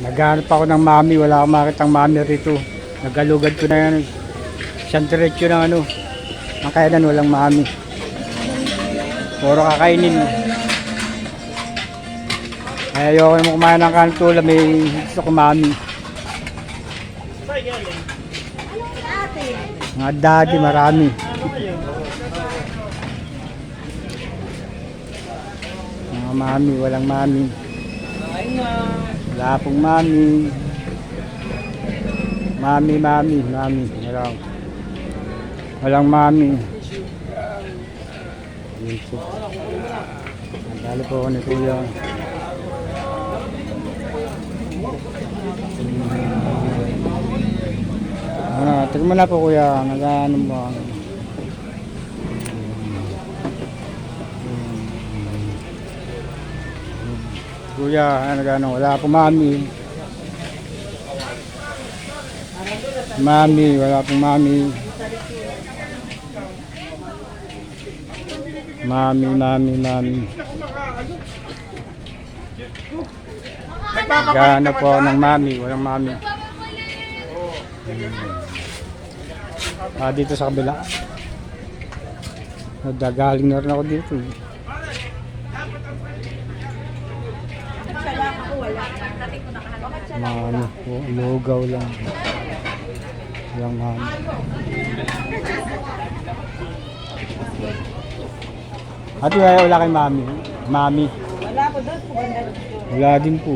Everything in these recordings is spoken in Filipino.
Naghanap ako ng mami, wala akong makitang mami rito. Nagalugad ko na yan. Siyang diretsyo ng ano. Ang kainan walang mami. Puro kakainin. Ay, ayoko naman kumain ng kantula, may gusto ko mami. Mga daddy, marami. Mga mami, walang mami. Wala pong mami. Mami, mami, mami. Walang, walang mami. Po. Nagdalo po ako ni Kuya. Ah, tignan mo na po kuya, nag-ano mo ano. Kuya, ano gano, wala po mami. Mami, wala po mami. Mami, mami, mami. Gano po ng mami, walang mami. Ah, dito sa kabila. Nagdagaling na rin ako dito. eh. Mga ano, lugaw lang. Yung mami. Ate, wala wala kay mami. Mami. Wala po doon. Wala din po.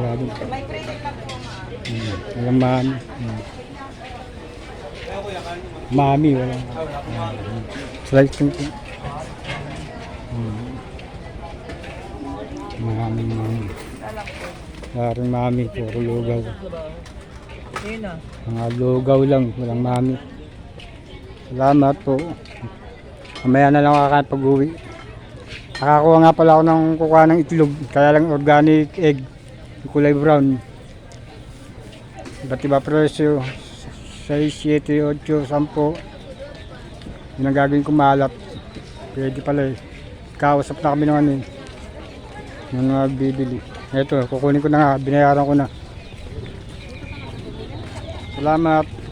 Wala din po. Walang mami. Mami, walang. Slice lang po. Hmm. Mami, mami. Wala rin mami, puro lugaw. Mga lugaw lang, walang mami. Salamat po. Mamaya na lang kakain pag uwi. Nakakuha nga pala ako ng kukuha ng itlog. Kaya lang organic egg. Kulay brown. Iba't iba presyo. 6, 7, 8, 10. Yun ang gagawin ko maalat. Pwede pala eh. Kausap na kami ng ano eh. Ng mga bibili. Ito, kukunin ko na nga. Binayaran ko na. Salamat.